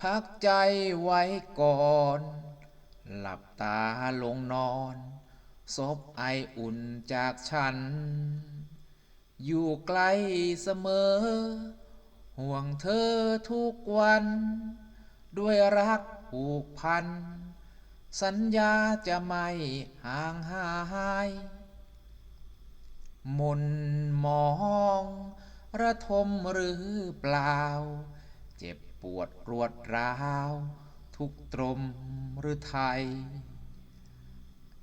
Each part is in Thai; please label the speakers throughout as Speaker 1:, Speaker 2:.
Speaker 1: พักใจไว้ก่อน หลับตาลงนอนศพไออุ่นจากฉัน อยู่ใกล้เสมอ ห่วงเธอทุกวัน ด้วยรักผูกพัน สัญญาจะไม่ห่างหายมนมอง ระทมหรือเปล่า เจ็บปวดรวดร้าว ทุกตรมหรือไทย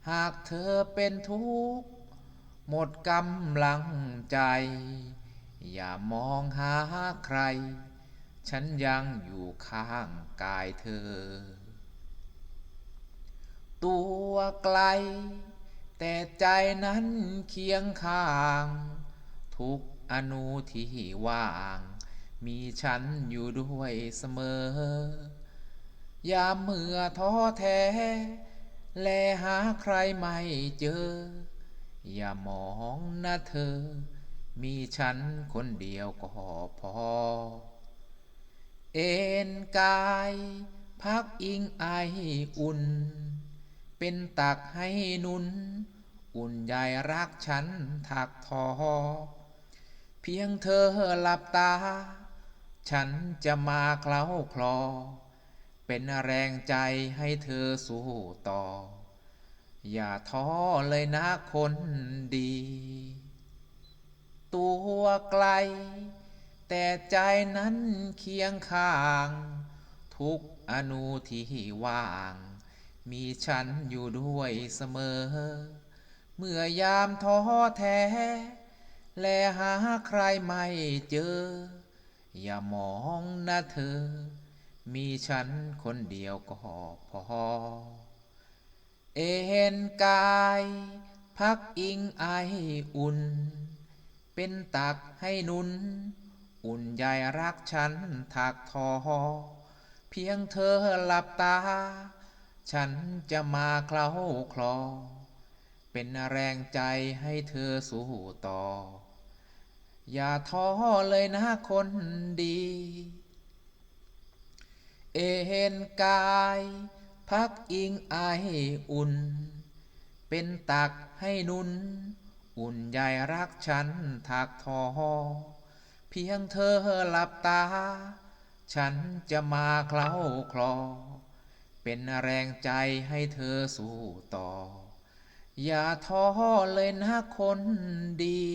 Speaker 1: หากเธอเป็นทุกข์หมดกำลังใจ อย่ามองหาใคร ฉันยังอยู่ข้างกายเธอ ตัวไกล แต่ใจนั้นเคียงข้าง ทุกอนุที่ว่าง มีฉันอยู่ด้วยเสมอ ยามเมื่อท้อแท้ แลหาใครไม่เจอ อย่ามองนะเธอ มีฉันคนเดียวก็พอ เอ็นกาย พักอิงไออุ่น เป็นตักให้นุน อุ่นใยรักฉันถักทอ เพียงเธอหลับตา ฉันจะมาเคล้าคลอ เป็นแรงใจให้เธอสู้ต่อ อย่าท้อเลยนะคนดี ตัวไกล แต่ใจนั้นเคียงข้าง ทุกอนุที่ว่าง มีฉันอยู่ด้วยเสมอ เมื่อยามท้อแท้ แลหาใครไม่เจอ อย่ามองนะเธอ มีฉันคนเดียวก็พอ เอ็นกาย พักอิงไออุ่น เป็นตักให้นุน อุ่นใยรักฉันถักทอ เพียงเธอหลับตา ฉันจะมาเคล้าคลอ เป็นแรงใจให้เธอสู้ต่อ อย่าท้อเลยนะคนดี เอ็นกาย พักอิงไออุ่น เป็นตักให้นุน อุ่นใยรักฉันถักทอ เพียงเธอหลับตา ฉันจะมาเคล้าคลอ เป็นแรงใจให้เธอสู้ต่อ อย่าท้อเลยนะคนดี